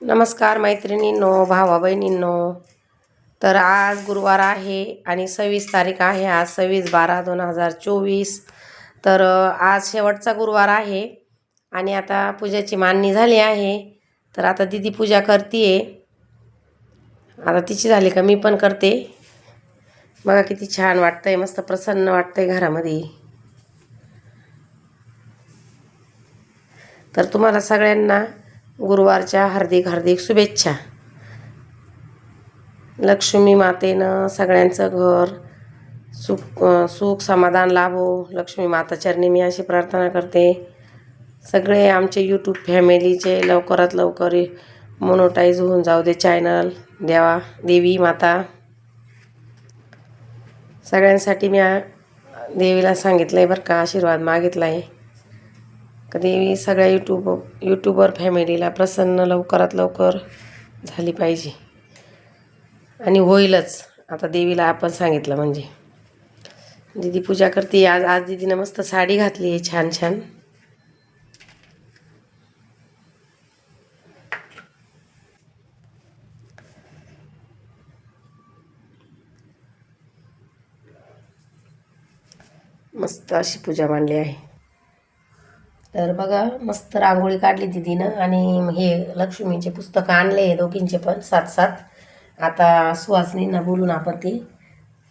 नमस्कार मैत्रिणींनो भावा बहिणींनो तर आज गुरुवार आहे आणि सव्वीस तारीख आहे आज सव्वीस बारा दोन हजार चोवीस. तर आज शेवटचा गुरुवार आहे आणि आता पूजाची मांडणी झाली आहे. तर आता दिदी पूजा करते आता तिची झाली का? मी पण करते. बघा किती छान वाटतंय मस्त प्रसन्न वाटतंय घरामध्ये. तर तुम्हाला सगळ्यांना गुरुवारच्या हार्दिक हार्दिक शुभेच्छा. लक्ष्मी मातेनं सगळ्यांचं घर सुख सुख समाधान लाभो. लक्ष्मी माता चरणी मी अशी प्रार्थना करते. सगळे आमचे यूट्यूब फॅमिलीचे लवकरात लवकर मोनोटाईज होऊन जाऊ दे चॅनल देवा देवी माता. सगळ्यांसाठी मी देवीला सांगितलं आहे बरं का आशीर्वाद मागितला आहे कधी मी सगळ्या यूट्यूब यूट्यूबर फॅमिलीला प्रसन्न लवकरात लवकर झाली पाहिजे. आणि होईलच. आता देवीला आपण सांगितलं म्हणजे. दीदी पूजा करते. आज आज दीदीनं मस्त साडी घातली आहे छान छान. मस्त अशी पूजा मांडली आहे. तर बघा मस्त रांगोळी काढली दिदीनं आणि हे लक्ष्मीचे पुस्तकं आणले दोघींचे पण सात सात आता सुहासनींना बोलून आपण ते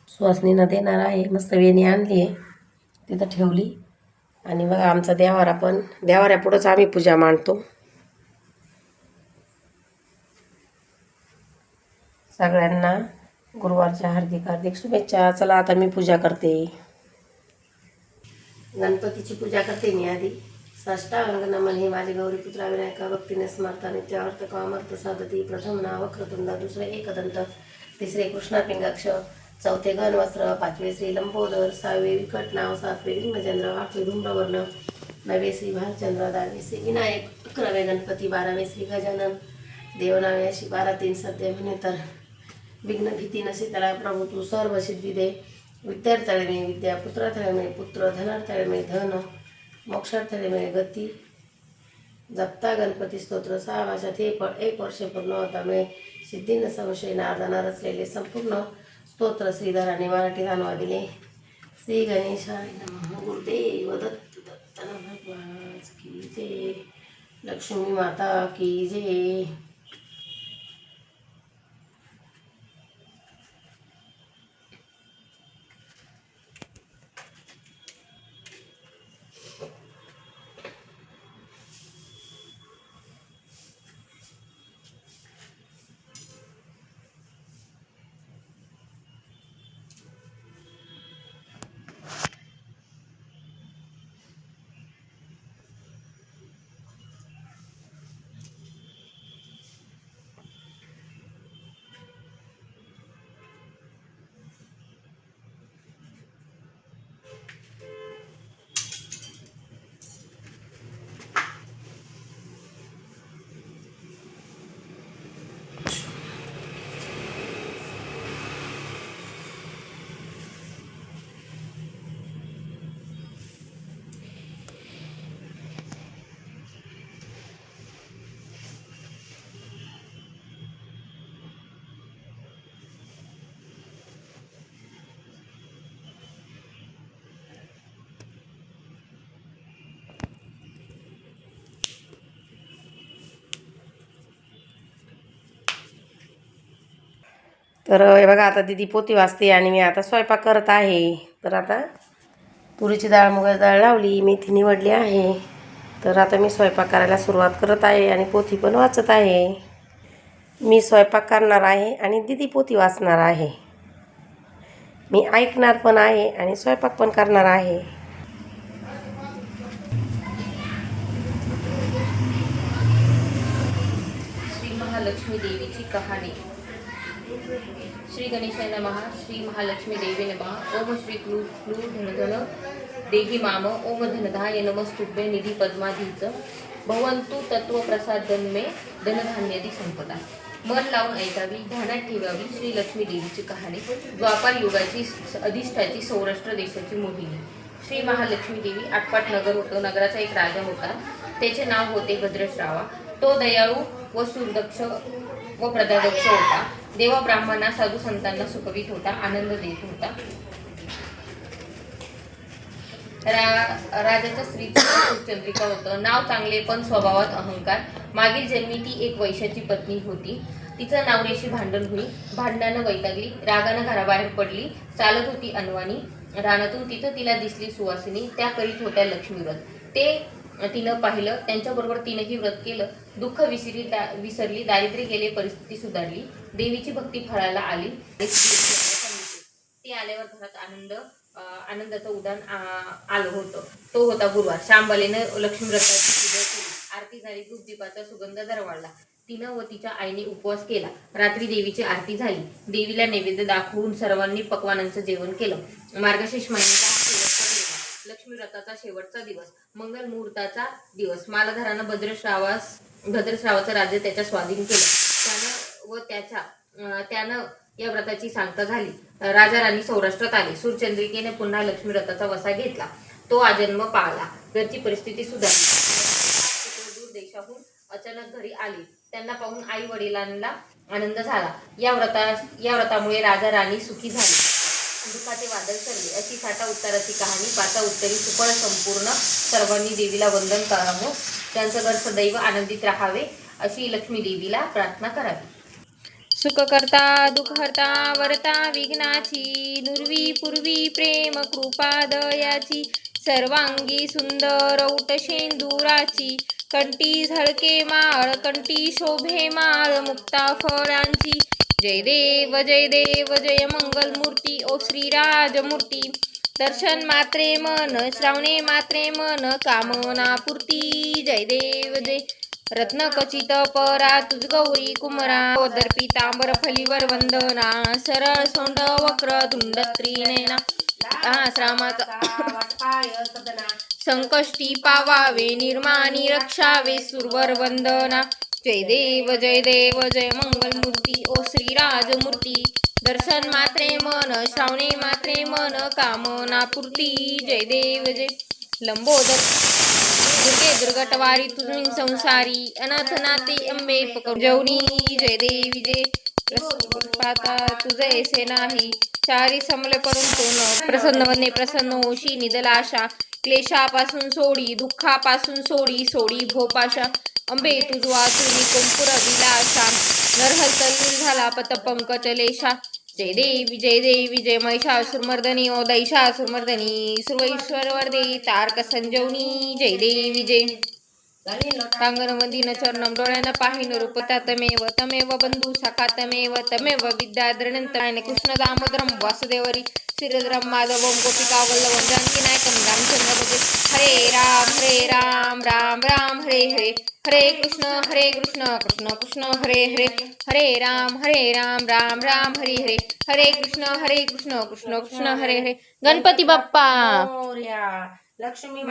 सुहासनींना देणार आहे. मस्त वेणी आणली आहे. तिथं ठेवली. आणि बघा आमचा देवारा पण देवाऱ्यापुढंच आम्ही पूजा मांडतो. सगळ्यांना गुरुवारच्या हार्दिक हार्दिक शुभेच्छा. चला आता मी पूजा करते. गणपतीची पूजा करते मी आधी. साष्टांग नमन हे माझे गौरीपुत्रा विनायका भक्तीने स्मरता नित्यावर्त कामर्थ साधती प्रथम नाव दुसरे एकदंत तिसरे कृष्णापिंगाक्ष चौथे घनवस्त्र पाचवे श्री लंबोदर सहावे विकट नाव सातवे लिंगचंद्र आठवे धूम्रवर्ण नवे श्री भालचंद्र दहावे श्री विनायक अकरावे गणपती बारावे श्री गजानन देवनावे अशी बारा तीन सत्य म्हणे तर विघ्न भीती नसे त्याला प्रभू तू सर्व सिद्धी दे विद्यार्थ्याला विद्या पुत्र मिळे पुत्र धनार्थळमे धन मोक्षार्थने मिळे गती. जपता गणपती स्तोत्र सहा भाषात एक एक वर्ष पूर्ण होता. मिळे सिद्धीनं संशय नारदाना रचलेले संपूर्ण स्तोत्र श्रीधराने मराठीत अनुवादिले श्री गणेशाय नमः. गुरुदेव दत्त दत्त भगवान की जय. लक्ष्मी माता की जय. तर हे बघा आता दिदी पोती वाजते आणि मी आता स्वयंपाक करत आहे. तर आता तुरीची डाळ मुगाची डाळ लावली मेथी निवडली आहे. तर आता मी स्वयंपाक करायला सुरुवात करत आहे आणि पोथी पण वाचत आहे. मी स्वयंपाक करणार आहे आणि दिदी पोथी वाचणार आहे. मी ऐकणार पण आहे आणि स्वयंपाक पण करणार आहे. श्री महालक्ष्मी देवीची कहाणी. श्री गणेशाय नमः श्री महालक्ष्मी देवी नमः ओम श्री क्लू क्लू धनधन देही माम ओम धनधाय नमस्तुभ्य निधी पद्माधीच भवंतु तत्व प्रसादन मे धनधान्यदी संपदा। मन लावून ऐकावी ध्यानात ठेवावी श्री लक्ष्मी देवीची कहाणी द्वापार युगाची अधिष्ठाची सौराष्ट्र देशाची मोहिनी। श्री महालक्ष्मी देवी आटपाट नगर होतो नगराचा एक राजा होता त्याचे नाव होते भद्रश्रावा। तो दयाळू व सुरदक्ष व प्रदादक्ष होता. देव ब्राह्मणा साधू संतांना सुखवित होता आनंद देत होता. रा राजाच्या स्त्रीचं चंद्रिका होतं. नाव चांगले पण स्वभावात अहंकार. मागील जन्मी ती एक वैशाची पत्नी होती. तिचं नवऱ्याशी भांडण होई भांडणानं वैतागली. रागानं घराबाहेर पडली. चालत होती अनवाणी. रानातून तिथं तिला दिसली सुवासिनी. त्या करीत होत्या लक्ष्मीव्रत. ते तिनं पाहिलं त्यांच्याबरोबर तिनंही व्रत केलं दुःख विसरी दा विसरली दारिद्र्य गेले परिस्थिती सुधारली देवीची भक्ती फळाला आली. ती आल्यावर घरात आनंद आनंदाचं उदान आलं होतं. तो होता गुरुवार. श्यामबालेनं लक्ष्मी व्रताची पूजा केली. आरती झाली धूप दीपाचा सुगंध दरवाळला तिनं व तिच्या आईने उपवास केला. रात्री देवीची आरती झाली. देवीला नैवेद्य दाखवून सर्वांनी पक्वानांचं जेवण केलं. मार्गशीर्ष महिन्याचा हा शेवटचा दिवस लक्ष्मी व्रताचा शेवटचा दिवस. मंगल मुहूर्ताचा दिवस मालधारानं भद्रश्रावास भद्रश्रावाचं राज्य त्याच्या स्वाधीन केलं. त्यानं व त्याच्या त्यानं या व्रताची सांगता झाली. राजा राणी सौराष्ट्रात आले. सूरचंद्रिकेने पुन्हा लक्ष्मी व्रताचा वसा घेतला. तो आजन्म पाळला. घरची परिस्थिती सुधारली. दूर देशाहून अचानक घरी आली. त्यांना पाहून आई वडिलांना आनंद झाला. या व्रता या व्रतामुळे राजा राणी सुखी झाली. दुखाचे वादळ सरले अशी साठा उत्तराची कहाणी. पाचा उत्तरी सुफळ संपूर्ण सर्वांनी देवीला वंदन करावं. त्यांचं घर सदैव आनंदित राहावे अशी लक्ष्मी देवीला प्रार्थना करावी. सुख करता दुःख हरता वरता विघ्नाची नुर्वी पूर्वी प्रेम कृपा दयाची सर्वांगी सुंदर औट शेंदुराची कंटी झळके माळ कंटी शोभे माळ मुक्ता फळांची जय देव जय देव जय मंगल मूर्ती ओ श्रीराज मूर्ती दर्शन मात्रे मन श्रावणे मात्रे मन कामना पूर्ती. जय देव जय. रत्न कचित परा तुझ गौरी कुमरा. ओदर पितांबर फलीवर वंदना. सरळ सोंड वक्र तुंड त्रिनेना संकष्टी पावावे निर्माणी रक्षावे सुरवर वंदना. जय देव जय देव जय मंगल मूर्ती ओ श्री मूर्ती दर्शन मात्रे मन श्रावणे मात्रे मन कामना पूर्ती जय. देव जय लंबोदर दुर्गे दुर्गटवारी तुझी संसारी. अनाथ नाते अंबे पकवणी जय देवी जय. पाता तुझे नाही. चारी समले करून सोन प्रसन्न वने प्रसन्न होशी निदलाशा. क्लेशापासून सोडी दुःखापासून सोडी सोडी भोपाशा. अंबे तुझवा वाचुली कंपुर विलासा नरहल तल्लुल झाला पत पंकचलेशा जय देवी जय देवी जय महिषासुरमर्दनी ओ सुरेश्वर सर्वैश्वरवर्दे तारक संजवनी जय देवी जय कांगन वंदिन चरणम डोळ्यानं पाहिन रूप तमेव तमेव बंधू सखा तमेव तमेव विद्या द्रणंतरायण कृष्ण दामोदरम वासुदेवरी श्रीधरम माधवम गोपिका वल्लभम जानकी नायकम रामचंद्र भजे हरे राम हरे राम राम राम हरे हरे. हरे कृष्ण हरे कृष्ण कृष्ण कृष्ण हरे हरे. हरे राम हरे राम राम राम हरे हरे. हरे कृष्ण हरे कृष्ण कृष्ण कृष्ण हरे हरे. गणपती बाप्पा. लक्ष्मी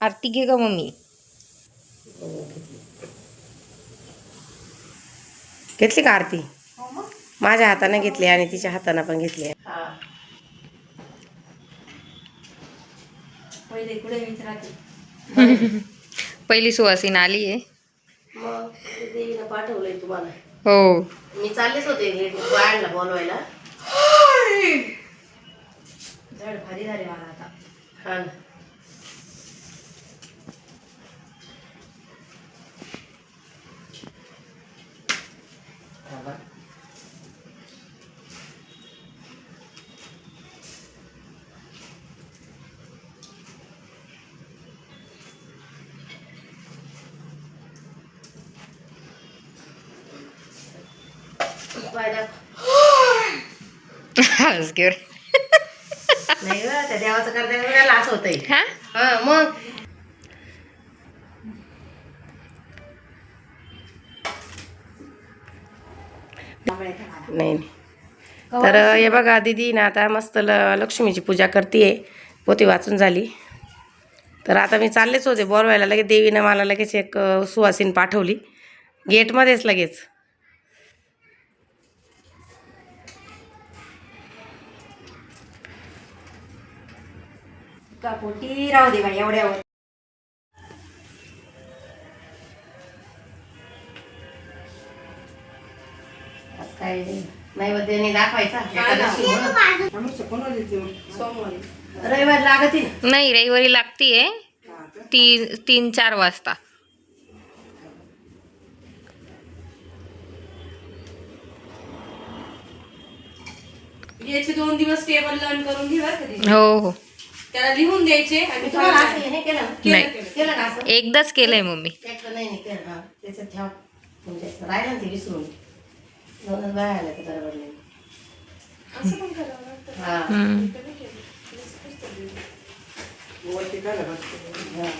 आरती घे ग मम्मी. घेतली का आरती? माझ्या हाताने घेतली आणि तिच्या हाताने पण घेतली. पहिली सुवासीन आली आहे. पाठवलंय तुम्हाला. हो. मी चाललेच होते बाळांना बोलवायला. भारी झाले मला आता. हा ना. नाही ग त्या देवाचं करता लाच होतंय. हा? हा मग? नाही नाही. तर हे बघा दिदी ना आता मस्त ल लक्ष्मीची पूजा करते पोती वाचून झाली. तर आता मी चाललेच होते बोरवायला. लगेच देवीनं मला लगेच एक सुवासीन पाठवली. गेटमध्येच लगेच. पोटी? राहू दे बाई एवढ्यावर. नैवेद्याने दाखवायचा. एकादशी म्हणून. सोमवारी. रविवार लागती ना? नाही रविवारी लागतीये. तीन तीन चार वाजता. याचे दोन दिवस टेबल लर्न करून घे बरं कधी हो हो. त्याला लिहून द्यायचे आणि तुम्हाला तुम्हाला असं हे केलं ना? नाही. केलं का असं? एकदाच केलंय मम्मी. त्याचं नाही नाही केलं हा त्याच्यात ठेवा. म्हणजे राहिलं ना ते विसरून. दोनच बाय आल्या तर बरोबर नाही असं पण करावं लागतं. हा हम्म. वरती काय लागत? हा.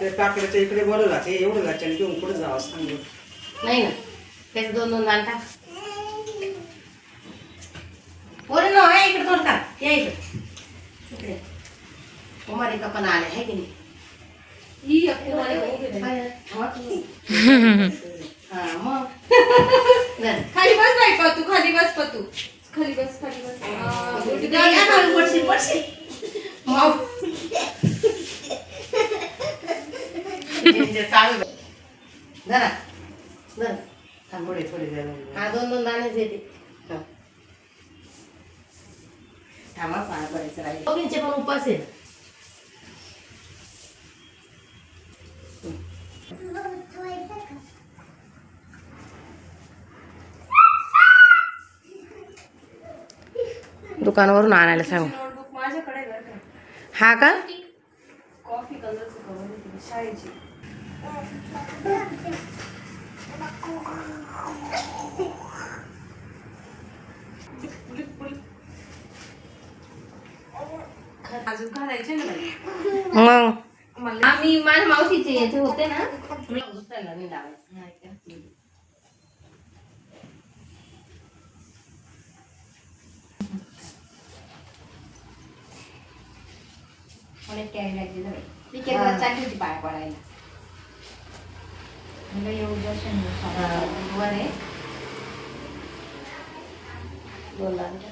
ते काकड्याच्या इकडे बरं जाते एवढं गाच्याने घेऊन पुढे जावं सांगू नाही ना त्याचे दोन दोन दान टाक पोरे ना आहे इकडे थोडं का या इकडे इकडे कुमारिका पण आले आहे की नाही खाली बस बाई पतू खाली बस पतू खाली बस खाली बस. हा, पडशील पडशील. मग? जे चालू. धरा धर थोडे हा दोन दोन दाणेच येते. हा. थांबा पाय पडायचं राहील. दोघींचे पण उपास आहे ना. दुकानावरून आणायला सांग. हा का? मग? आम्ही माझ्या मावशीचे याचे होते ना. नाही लावायचं मला कॅरी लागली झाली ती केंद्रात चालली होती पाय पडायला मला येऊ दर्शन हा, वर आहे दाणे.